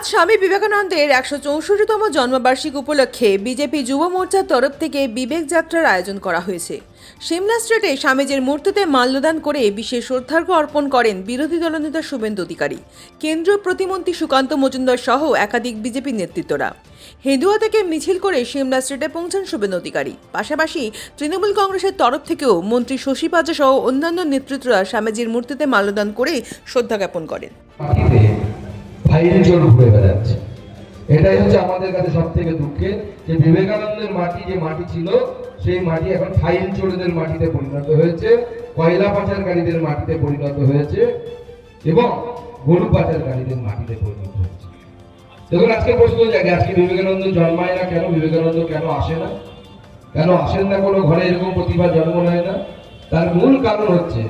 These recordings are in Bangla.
আজ স্বামী বিবেকানন্দের একশো চৌষট্টিতম জন্মবার্ষিক উপলক্ষে বিজেপি যুব মোর্চার তরফ থেকে বিবেক যাত্রার আয়োজন করা হয়েছে। সিমলা স্ট্রিটে স্বামীজির মূর্তিতে মাল্যদান করে বিশেষ শ্রদ্ধার্ঘ অর্পণ করেন বিরোধী দলনেতা শুভেন্দু অধিকারী। কেন্দ্রীয় প্রতিমন্ত্রী সুকান্ত মজুমদার সহ একাধিক বিজেপি নেতৃত্বরা। হেদুয়া থেকে মিছিল করে সিমলা স্ট্রিটে পৌঁছান শুভেন্দু অধিকারী। পাশাপাশি তৃণমূল কংগ্রেসের তরফ থেকেও মন্ত্রী শশী পাজা সহ অন্যান্য নেতৃত্বরা স্বামীজির মূর্তিতে মাল্যদান করে শ্রদ্ধা জ্ঞাপন করেন। ফাইল চোর ঘুরে বেড়াচ্ছে। এটাই হচ্ছে আমাদের কাছে সব থেকে দুঃখের, যে বিবেকানন্দের মাটি যে মাটি ছিল, সেই মাটি এখন ফাইল চোরদের মাটিতে পরিণত হয়েছে, কয়লা পাচারকারীদের মাটিতে পরিণত হয়েছে, এবং গরু পাচারকারীদের মাটিতে পরিণত হয়েছে। দেখুন আজকে প্রশ্ন জায়গায় আজকে বিবেকানন্দ জন্মায় না কেন? বিবেকানন্দ কেন আসে না? কেন আসেন না কোনো ঘরে? এরকম প্রতিভা জন্ম নেয় না? তার মূল কারণ হচ্ছে,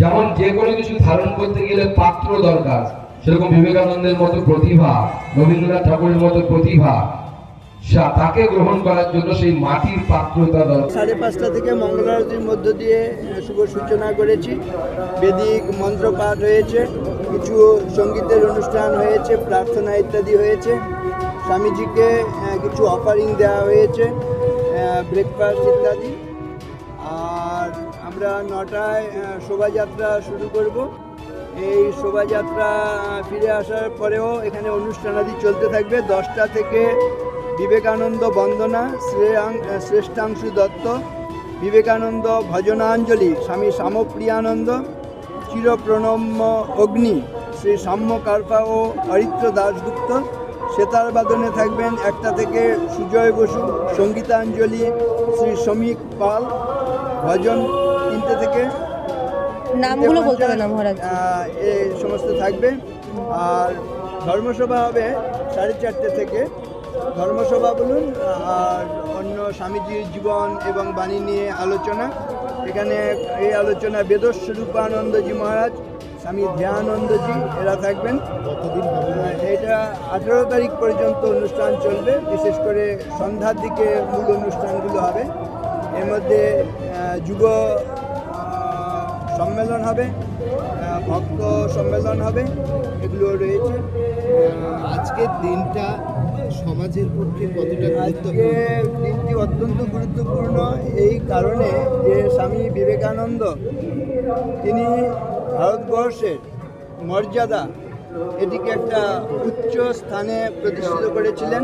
যেমন যে কোনো কিছু ধারণ করতে গেলে পাত্র দরকার সেরকম বিবেকানন্দের মতো প্রতিভা, রবীন্দ্রনাথ ঠাকুরের মতো প্রতিভা তাকে গ্রহণ করার জন্য সেই মাটির পাত্রতা দরকার সাড়ে পাঁচটা থেকে মঙ্গল আরতির মধ্য দিয়ে শুভ সূচনা করেছি। বেদিক মন্ত্র পাঠ হয়েছে, কিছু সঙ্গীতের অনুষ্ঠান হয়েছে, প্রার্থনা ইত্যাদি হয়েছে। স্বামীজিকে কিছু অফারিং দেওয়া হয়েছে ব্রেকফাস্ট ইত্যাদি। আর আমরা নটায় শোভাযাত্রা শুরু করব। এই শোভাযাত্রা ফিরে আসার পরেও এখানে অনুষ্ঠানাদি চলতে থাকবে। দশটা থেকে বিবেকানন্দ বন্দনা শ্রেষ্ঠাংশু দত্ত, বিবেকানন্দ ভজনাঞ্জলি, স্বামী শ্যামপ্রিয়ানন্দ, চিরপ্রণম্য অগ্নি, শ্রী সাম্য কারফা ও অরিত্র দাশগুপ্ত। সেতার বাদনে থাকবেন একটা থেকে সুজয় বসু, সঙ্গীতাঞ্জলি, শ্রী শ্রমিক পাল, ভজন তিনটে থেকে নামগুলো বলতে হবে না মহারাজ। এই সমস্ত থাকবে। আর ধর্মসভা হবে সাড়ে চারটে থেকে। ধর্মসভা বলুন, আর অন্য স্বামীজির জীবন এবং বাণী নিয়ে আলোচনা। এখানে এই আলোচনা বেদস্বরূপানন্দজি মহারাজ, স্বামী ধ্যানন্দজি এরা থাকবেন। এটা আঠেরো তারিখ পর্যন্ত অনুষ্ঠান চলবে। বিশেষ করে সন্ধ্যার দিকে মূল অনুষ্ঠানগুলো হবে। এর মধ্যে যুব সম্মেলন হবে ভক্ত সম্মেলন হবে এগুলো রয়েছে। আজকের দিনটা সমাজের পক্ষে কতটা আজকে দিনটি অত্যন্ত গুরুত্বপূর্ণ এই কারণে যে স্বামী বিবেকানন্দ তিনি ভারতবর্ষের মর্যাদা এটিকে একটা উচ্চ স্থানে প্রতিষ্ঠিত করেছিলেন।